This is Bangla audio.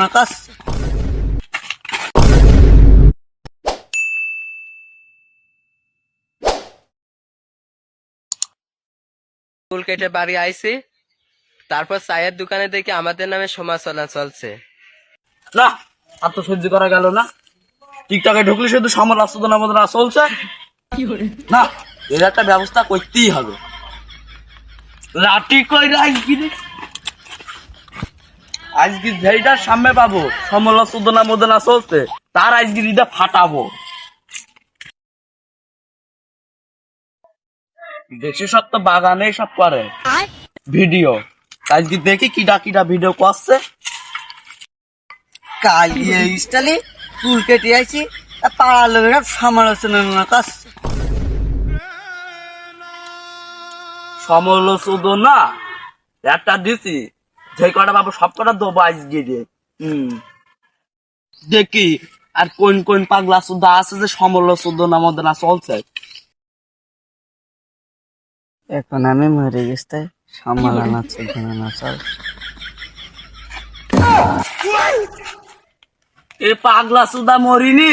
না কাজ চুল কেটে বাড়ি আইছি। তারপর চায়ের দোকানে দেখি আমাদের নামে সমালোচনা চলছে। না আর তো সহ্য করা গেল না। টিকটকে ঢুকলে শুধু সমালোচনা মদনা চলছে। না এর একটা ব্যবস্থা করতেই হবে। লাঠি কই রাজগিরি আজকে যেইটার সামনে পাবো সমালোচনা মদনা চলছে তার আজগিরিটা ফাটাবো। দেশে সব তো বাগানে সব করে। ভিডিও। আজকে দেখি কিটা কিটা ভিডিও করছে। কালিয়ে স্টাইলে চুল কেটে আইছি আর পাড়া লোকেরা সমালোচনা কাজ সমালোচনা একটা দিছি। যে কটা পাবো সব কটা দেবো আজকে দিয়ে। হম। দেখি আর কোন কোন পাগলা সুদ্ধা আছে যে সমালোচনা মধ্যে না চলছে? এখন আমি মরে গেছে সমালোচনা চলছে না চল। এ পাগলা সুদা মরিনি!